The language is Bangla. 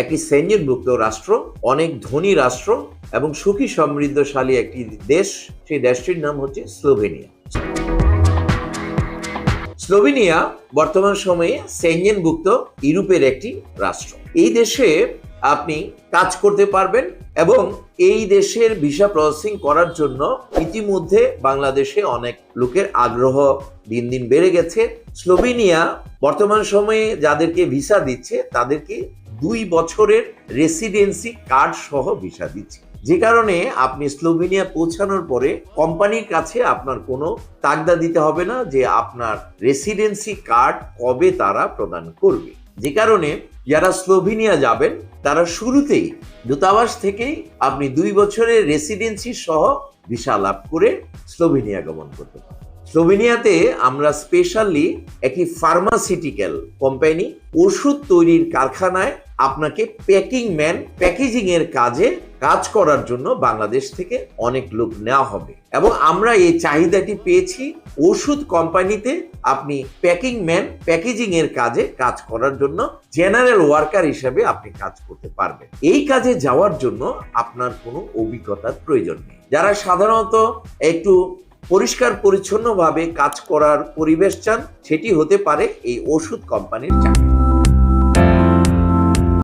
একটি সেঞ্জনভুক্ত রাষ্ট্র, অনেক ধনী রাষ্ট্র এবং সুখী সমৃদ্ধশালী একটি দেশ। সেই দেশটির নাম হচ্ছে স্লোভেনিয়া। স্লোভেনিয়া বর্তমান সময়ে সেঞ্জনভুক্ত ইউরোপের একটি রাষ্ট্র। এই দেশে আপনি কাজ করতে পারবেন এবং এই দেশের ভিসা প্রসেসিং করার জন্য ইতিমধ্যে বাংলাদেশে অনেক লোকের আগ্রহ দিন দিন বেড়ে গেছে। স্লোভেনিয়া বর্তমান সময়ে যাদেরকে ভিসা দিচ্ছে, তাদেরকে দুই বছরের রেসিডেন্সি কার্ড সহ ভিসা দিচ্ছে। যে কারণে আপনি স্লোভেনিয়া পৌঁছানোর পরে কোম্পানির কাছে আপনার কোনো তাগদা দিতে হবে না যে আপনার রেসিডেন্সি কার্ড কবে তারা প্রদান করবে। যে কারণে যারা স্লোভেনিয়া যাবেন, তারা শুরুতেই দূতাবাস থেকেই আপনি দুই বছরের রেসিডেন্সি সহ ভিসা লাভ করে স্লোভেনিয়া গমন করতে পারেন স্লোভেনিয়াতে আমরা স্পেশালি একটি ফার্মাসিউটিক্যাল কোম্পানি ওষুধ তৈরির কারখানায় আপনাকে প্যাকিং ম্যান প্যাকেজিং এর কাজে কাজ করার জন্য বাংলাদেশ থেকে অনেক লোক নেওয়া হবে। এবং আমরা এই চাহিদাটি পেয়েছি ওষুধ কোম্পানিতে আপনি প্যাকিং ম্যান প্যাকেজিং এর কাজে কাজ করার জন্য জেনারেল ওয়ার্কার হিসেবে আপনি কাজ করতে পারবেন। এই কাজে যাওয়ার জন্য আপনার কোনো অভিজ্ঞতার প্রয়োজন নেই। যারা সাধারণত একটু পরিষ্কার পরিচ্ছন্নভাবে কাজ করার পরিবেশ চান সেটি হতে পারে এই ওষুধ কোম্পানির চাকরি।